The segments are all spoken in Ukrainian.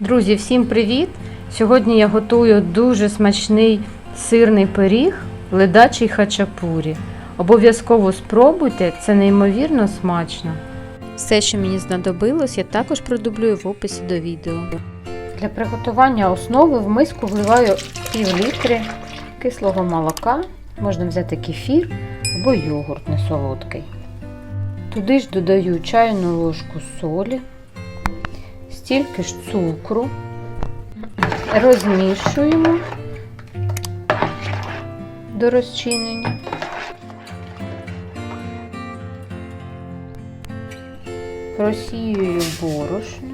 Друзі, всім привіт! Сьогодні я готую дуже смачний сирний пиріг ледачий хачапурі. Обов'язково спробуйте, це неймовірно смачно. Все, що мені знадобилось, я також продублюю в описі до відео. Для приготування основи в миску вливаю пів літри кислого молока, можна взяти кефір або йогурт не солодкий. Туди ж додаю чайну ложку солі, стільки ж цукру, розмішуємо до розчинення. Просіюю борошно.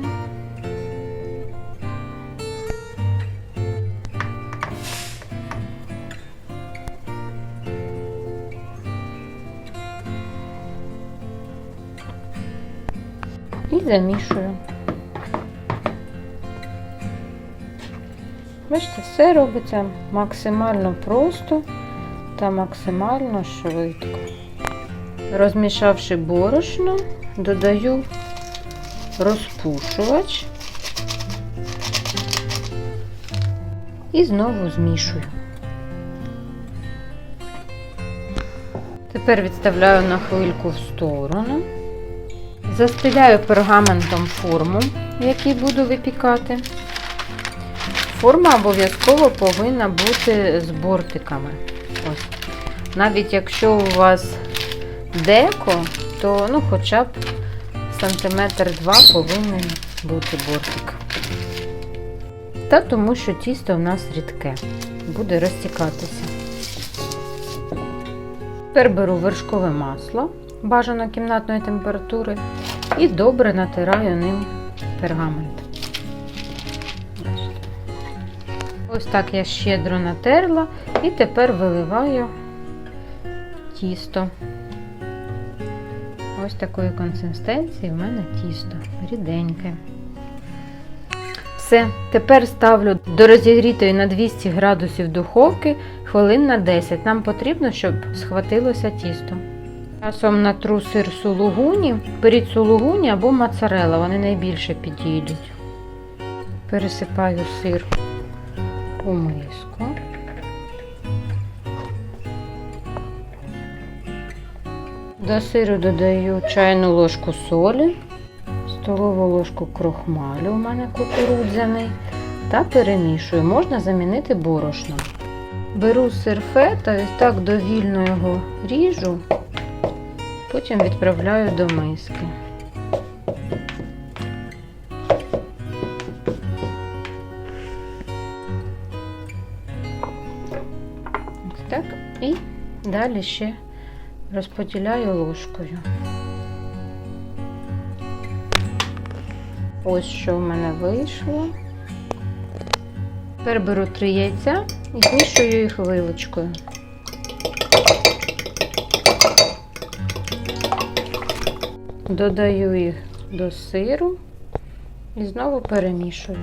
І замішую. Бачите, все робиться максимально просто та максимально швидко. Розмішавши борошно, додаю розпушувач і знову змішую. Тепер відставляю на хвильку в сторону. Застеляю пергаментом форму, в якій буду випікати. Форма обов'язково повинна бути з бортиками. Ось. Навіть якщо у вас деко, то ну, хоча б сантиметр два повинен бути бортик. Та тому що тісто у нас рідке, буде розтікатися. Тепер беру вершкове масло, бажано кімнатної температури, і добре натираю ним пергамент. Ось так я щедро натерла і тепер виливаю тісто. Ось такої консистенції в мене тісто ріденьке. Все, тепер ставлю до розігрітої на 200 градусів духовки хвилин на 10. Нам потрібно, щоб схватилося тісто. Часом натру сир сулугуні, беріть сулугуні або моцарелла, вони найбільше підійдуть. Пересипаю сир у миску. До сиру додаю чайну ложку солі, столову ложку крохмалю, у мене кукурудзяний, та перемішую. Можна замінити борошном. Беру сир фета і так довільно його ріжу, потім відправляю до миски. Далі ще розподіляю ложкою. Ось що в мене вийшло. Тепер беру три яйця і змішую їх вилочкою. Додаю їх до сиру і знову перемішую.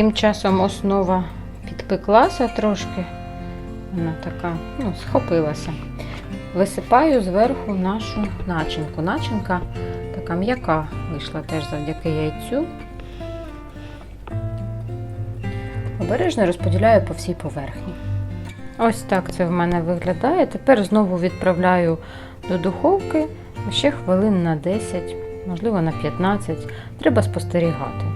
Тим часом основа підпеклася трошки, вона така, ну, схопилася. Висипаю зверху нашу начинку. Начинка така м'яка вийшла теж завдяки яйцю. Обережно розподіляю по всій поверхні. Ось так це в мене виглядає. Тепер знову відправляю до духовки ще хвилин на 10, можливо на 15. Треба спостерігати.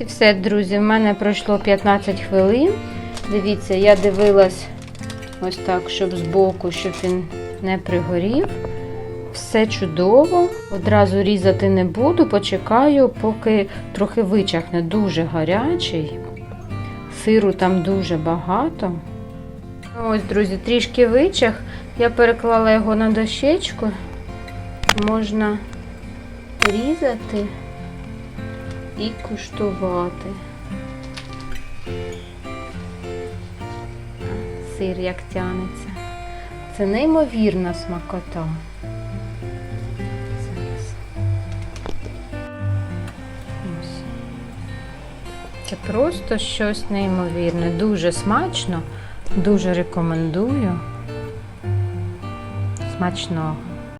І все, друзі, в мене пройшло 15 хвилин. Дивіться, я дивилась ось так, щоб збоку, щоб він не пригорів. Все чудово. Одразу різати не буду, почекаю, поки трохи вичахне, дуже гарячий. Сиру там дуже багато. Ось, друзі, трішки вичах. Я переклала його на дощечку. Можна різати і куштувати. Сир як тянеться. Це неймовірна смакота. Зараз. Це просто щось неймовірне. Дуже смачно, дуже рекомендую. Смачного.